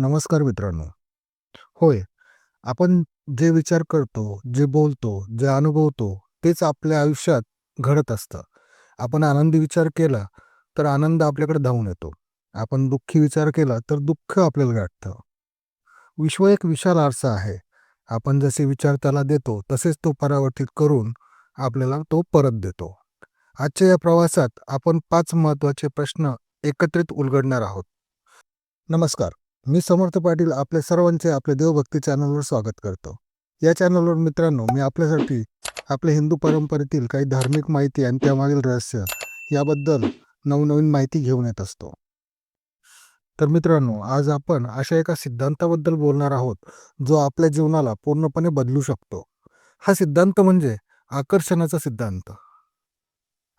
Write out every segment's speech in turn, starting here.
नमस्कार मित्रांनो. होय, आपण जे विचार करतो, जे बोलतो, जे अनुभवतो, तेच आपल्या आयुष्यात घडत असतं. आपण आनंदी विचार केला, तर आनंद आपल्याकडे धावून येतो. आपण दुःखी विचार केला, तर दुःख आपल्याला गाठतं. विश्व एक विशाल आरसा आहे. आपण जसे विचार त्याला देतो, तसेच तो परावर्तित करून आपल्याला तो परत देतो. आजच्या या प्रवासात आपण पाच महत्त्वाचे प्रश्न एकत्रित उलगडणार आहोत. नमस्कार. मी समर्थ पाटील आपल्या सर्वांचे आपल्या देवभक्ती चॅनलवर स्वागत करतो. या चॅनलवर मित्रांनो, मी आपल्यासाठी आपल्या हिंदू परंपरेतील काही धार्मिक माहिती आणि त्यामागील रहस्य याबद्दल नवनवीन माहिती घेऊन येत असतो. तर मित्रांनो, आज आपण अशा एका सिद्धांताबद्दल बोलणार आहोत, जो आपल्या जीवनाला पूर्णपणे बदलू शकतो. हा सिद्धांत म्हणजे आकर्षणाचा सिद्धांत.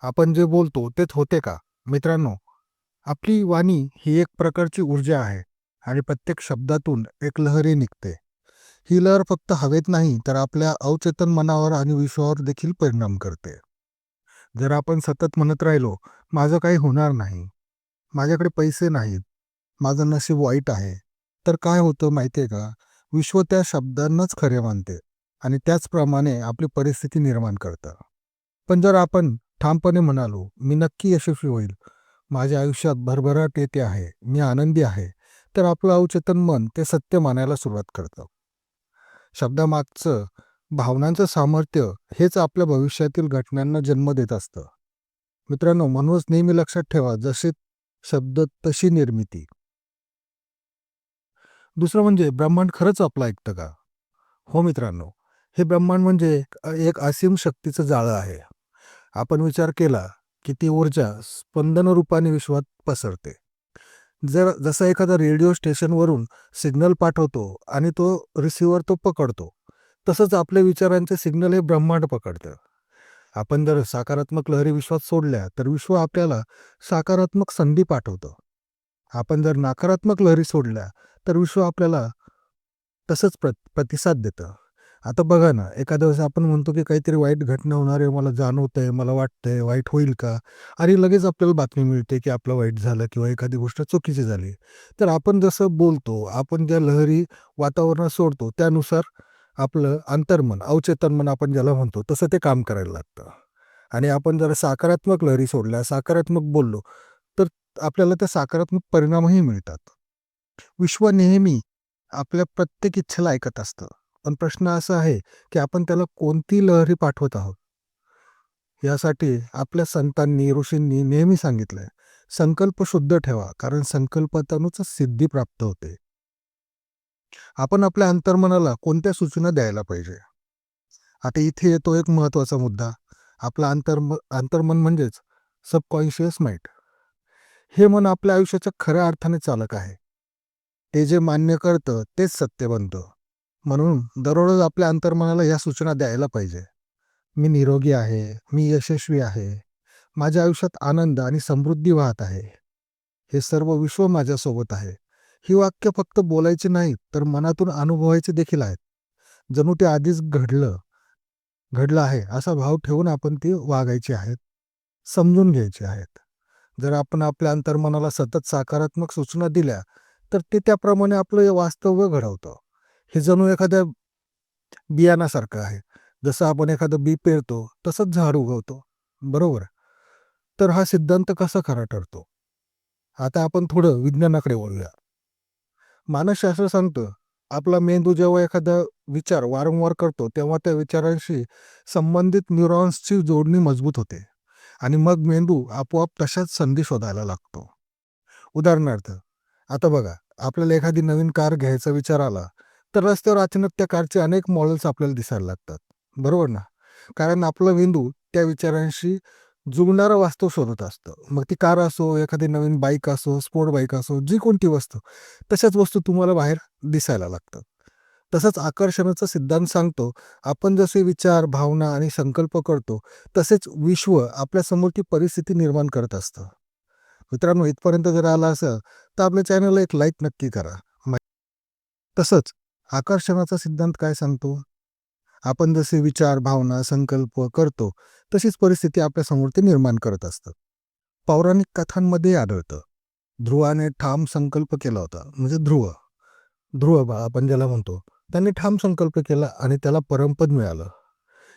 आपण जे बोलतो तेच होते का? मित्रांनो, आपली वाणी ही एक प्रकारची ऊर्जा आहे आणि प्रत्येक शब्दातून एक लहरी निघते. ही लहर फक्त हवेत नाही, तर आपल्या अवचेतन मनावर आणि विश्वावर देखील परिणाम करते. जर आपण सतत म्हणत राहिलो, माझं काही होणार नाही, माझ्याकडे पैसे नाहीत, माझं नशीब वाईट आहे, तर काय होतं माहिती आहे का? विश्व त्या शब्दांनाच खरे मानते आणि त्याचप्रमाणे आपली परिस्थिती निर्माण करतं. पण जर आपण ठामपणे म्हणालो, मी नक्की यशस्वी होईल, माझ्या आयुष्यात भरभराट येते आहे, मी आनंदी आहे, तर आपलं अवचेतन मन ते सत्य मानायला सुरुवात करतं. शब्दामागचं भावनांचं सामर्थ्य हेच आपल्या भविष्यातील घटनांना जन्म देत असतं. मित्रांनो, म्हणूनच नेहमी लक्षात ठेवा, जसे शब्द तशी निर्मिती. दुसरं म्हणजे ब्रह्मांड खरंच आपलं ऐकतं का? हो मित्रांनो, हे ब्रह्मांड म्हणजे एक एक असीम शक्तीचं जाळं आहे. आपण विचार केला, की ती ऊर्जा स्पंदन रूपाने विश्वात पसरते. जर जसं एखादा रेडिओ स्टेशनवरून सिग्नल पाठवतो आणि तो रिसिव्हर तो पकडतो, तसंच आपल्या विचारांचे सिग्नल हे ब्रह्मांड पकडतं. आपण जर सकारात्मक लहरी विश्वात सोडल्या, तर विश्व आपल्याला सकारात्मक संधी पाठवतं. आपण जर नकारात्मक लहरी सोडल्या, तर विश्व आपल्याला तसंच प्र प्रतिसाद देतं. आता बघा ना, एखाद्या वेळेस आपण म्हणतो, की काहीतरी वाईट घटना होणार आहे, मला जाणवतंय, मला वाटतंय, वाईट होईल का? आणि लगेच आपल्याला बातमी मिळते, की आपलं वाईट झालं किंवा एखादी गोष्ट चुकीची झाली. तर आपण जसं बोलतो, आपण ज्या लहरी वातावरणात सोडतो, त्यानुसार आपलं अंतर्मन, अवचेतन मन आपण ज्याला म्हणतो, तसं ते काम करायला लागतं. आणि आपण जर सकारात्मक लहरी सोडल्या, सकारात्मक बोललो, तर आपल्याला त्या सकारात्मक परिणामही मिळतात. विश्व नेहमी आपल्या प्रत्येक इच्छेला ऐकत असतं. पण प्रश्न असा आहे, की आपण त्याला कोणती लहरी पाठवत आहोत? यासाठी आपल्या संतांनी, ऋषींनी नेहमी सांगितलंय, संकल्प शुद्ध ठेवा, कारण संकल्पातूनच सिद्धी प्राप्त होते. आपण आपल्या अंतर्मनाला कोणत्या सूचना द्यायला पाहिजे? आता इथे येतो एक महत्त्वाचा मुद्दा. आपला अंतर्म अंतर्मन म्हणजेच सबकॉन्शियस माइंड. हे मन आपल्या आयुष्याच्या खऱ्या अर्थाने चालक आहे. ते जे मान्य करतं, तेच सत्य बनतं. म्हणून दररोज आपल्या अंतर्मनाला ह्या सूचना द्यायला पाहिजे. मी निरोगी आहे, मी यशस्वी आहे, माझ्या आयुष्यात आनंद आणि समृद्धी वाहत आहे. हे सर्व विश्व माझ्यासोबत आहे. ही वाक्य फक्त बोलायची नाहीत, तर मनातून अनुभवायचे देखील आहेत. जणू ते आधीच घडलं घडलं आहे, असा भाव ठेवून आपण ती वागायची आहेत, समजून घ्यायची आहेत. जर आपण आपल्या अंतर्मनाला सतत सकारात्मक सूचना दिल्या, तर ते त्याप्रमाणे आपलं वास्तव्य घडवतं. हे जणू एखाद्या बियाणासारखं आहे. जसं आपण एखादं बी पेरतो, तसंच झाड उगवतो. बरोबर? तर हा सिद्धांत कसा खरा ठरतो? आता आपण थोडं विज्ञानाकडे वळूया. मानसशास्त्र सांगतं, आपला मेंदू जेव्हा एखादा विचार वारंवार करतो, तेव्हा त्या विचारांशी संबंधित न्यूरॉन्सची जोडणी मजबूत होते आणि मग मेंदू आपोआप तशाच संधी शोधायला लागतो. उदाहरणार्थ, आता बघा, आपल्याला एखादी नवीन कार घ्यायचा विचार आला, तर रस्त्यावर अचानक त्या कारचे अनेक मॉडेल्स आपल्याला दिसायला लागतात. बरोबर ना? कारण आपला मेंदू त्या विचारांशी जुळणारं वास्तव शोधत असतं. मग ती कार असो, एखादी नवीन बाईक असो, स्पोर्ट बाईक असो, जी कोणती वस्तू, तशाच वस्तू तुम्हाला बाहेर दिसायला लागतात. तसंच आकर्षणाचा सिद्धांत सांगतो, आपण जसे विचार, भावना आणि संकल्प करतो, तसेच विश्व आपल्यासमोर ती परिस्थिती निर्माण करत असतं. मित्रांनो, इथपर्यंत जर आला असेल, तर आपल्या चॅनलला एक लाईक नक्की करा. तसंच आकर्षणाचा सिद्धांत काय सांगतो? आपण जसे विचार, भावना, संकल्प करतो, तशीच परिस्थिती आपल्यासमोर ते निर्माण करत असतं. पौराणिक कथांमध्ये आढळतं. ध्रुवाने ठाम संकल्प केला होता, म्हणजे ध्रुव. ध्रुवबा आपण ज्याला म्हणतो त्यांनी ठाम संकल्प केला आणि त्याला परमपद मिळालं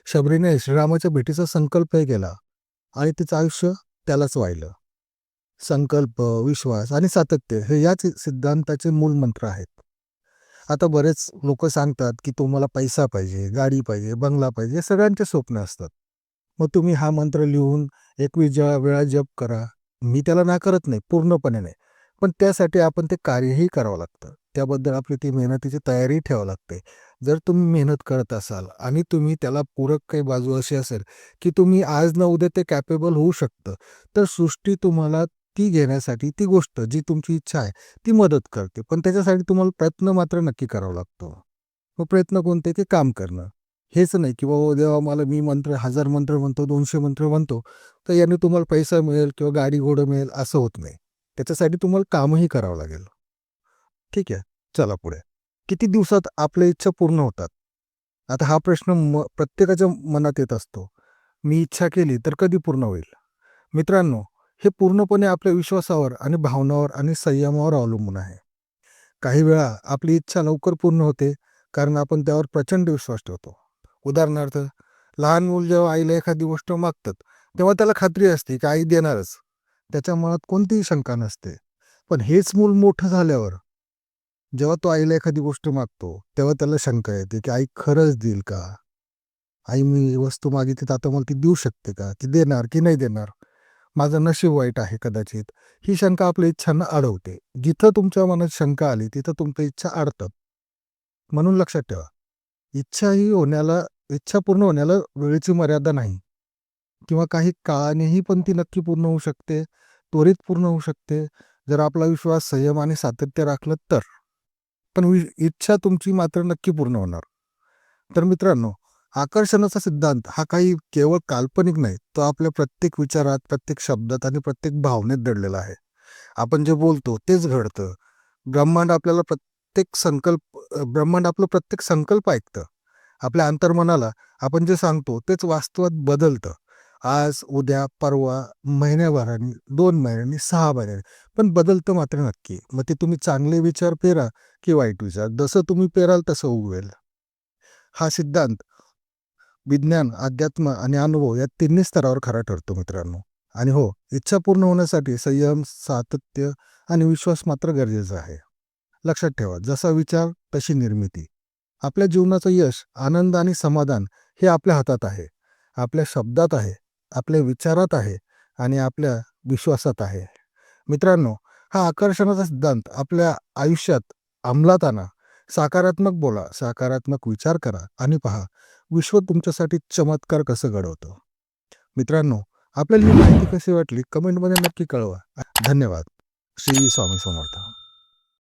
शबरीने श्रीरामाच्या भेटीचा संकल्पही केला आणि तिचं आयुष्य त्यालाच वाहिलं संकल्प विश्वास आणि सातत्य हे याच सिद्धांताचे मूल मंत्र आहेत आता बरेच लोक सांगतात की तुम्हाला पैसा पाहिजे गाडी पाहिजे बंगला पाहिजे सगळ्यांचे स्वप्न असतात. मग तुम्ही हा मंत्र लिहून एकवीस वेळा जप करा. मी त्याला ना करत नाही पूर्णपणे नाही. पण त्यासाठी आपण ते कार्यही करावं लागतं. त्याबद्दल आपली ती मेहनतीची तयारी ठेवावी लागते. जर तुम्ही मेहनत करत असाल आणि तुम्ही त्याला पूरक काही बाजू अशी असेल की तुम्ही आज न उद्या ते कॅपेबल होऊ शकतं तर सृष्टी तुम्हाला ती घेण्यासाठी ती गोष्ट जी तुमची इच्छा आहे ती मदत करते. पण त्याच्यासाठी तुम्हाला प्रयत्न मात्र नक्की करावा लागतो. मग प्रयत्न कोणते? ते काम करणं. हेच नाही की बाबा देवा मला मी मंत्र हजार मंत्र म्हणतो दोनशे मंत्र म्हणतो तर याने तुम्हाला पैसा मिळेल किंवा गाडी घोडं मिळेल असं होत नाही. त्याच्यासाठी तुम्हाला कामही करावं लागेल. ठीक आहे चला पुढे. किती दिवसात आपल्या इच्छा पूर्ण होतात? आता हा प्रश्न म प्रत्येकाच्या मनात येत असतो. मी इच्छा केली तर कधी पूर्ण होईल? मित्रांनो हे पूर्णपणे आपल्या विश्वासावर आणि भावनावर आणि संयमावर अवलंबून आहे. काही वेळा आपली इच्छा लवकर पूर्ण होते कारण आपण त्यावर प्रचंड विश्वास ठेवतो. उदाहरणार्थ लहान मूल जेव्हा आईला एखादी गोष्ट मागतात तेव्हा त्याला खात्री असते की आई देणारच. त्याच्या मनात कोणतीही शंका नसते. पण हेच मूल मोठं झाल्यावर जेव्हा तो आईला एखादी गोष्ट मागतो तेव्हा त्याला शंका येते की आई खरंच देईल का? आई मी वस्तू मागितली तर आता मला ती देऊ शकते का? ती देणार की नाही देणार? माझं नशीब वाईट आहे कदाचित. ही शंका आपल्या इच्छांना अडवते. जिथं तुमच्या मनात शंका आली तिथं तुमच्या इच्छा अडतात म्हणून लक्षात ठेवा. इच्छा ही होण्याला इच्छा पूर्ण होण्याला वेळेची मर्यादा नाही. किंवा काही काळानेही पण ती नक्की पूर्ण होऊ शकते त्वरित पूर्ण होऊ शकते. जर आपला विश्वास संयम आणि सातत्य राखलं तर. पण वि इच्छा तुमची मात्र नक्की पूर्ण होणार. तर मित्रांनो आकर्षणाचा सिद्धांत हा काही केवळ काल्पनिक नाही तो आपल्या प्रत्येक विचारात प्रत्येक शब्दात आणि प्रत्येक भावनेत दडलेला आहे. आपण जे बोलतो तेच घडतं. ब्रह्मांड आपल्याला प्रत्येक संकल्प ब्रह्मांड आपलं प्रत्येक संकल्प ऐकतं. आपल्या अंतर्मनाला आपण जे सांगतो तेच वास्तवात बदलतं. आज उद्या परवा महिन्याभराने दोन महिन्यांनी सहा महिन्यांनी पण बदलतं मात्र नक्की. मग ते तुम्ही चांगले विचार पेरा की वाईट विचार. जसं तुम्ही पेराल तसं उगवेल. हा सिद्धांत विज्ञान अध्यात्म आणि अनुभव या तिन्ही स्तरावर खरा ठरतो मित्रांनो. आणि हो इच्छा पूर्ण होण्यासाठी संयम सातत्य आणि विश्वास मात्र गरजेचा आहे. लक्षात ठेवा जसा विचार तशी निर्मिती. आपल्या जीवनाचं यश आनंद आणि समाधान हे आपल्या हातात आहे. आपल्या शब्दात आहे आपल्या विचारात आहे आणि आपल्या विश्वासात आहे. मित्रांनो हा आकर्षणाचा सिद्धांत आपल्या आयुष्यात अंमलात आणा. सकारात्मक बोला सकारात्मक विचार करा आणि पहा विश्व तुमच्यासाठी चमत्कार कसं घडवतं? मित्रांनो आपल्याला ही माहिती कशी वाटली? कमेंटमध्ये नक्की कळवा. धन्यवाद. श्री स्वामी समर्थ.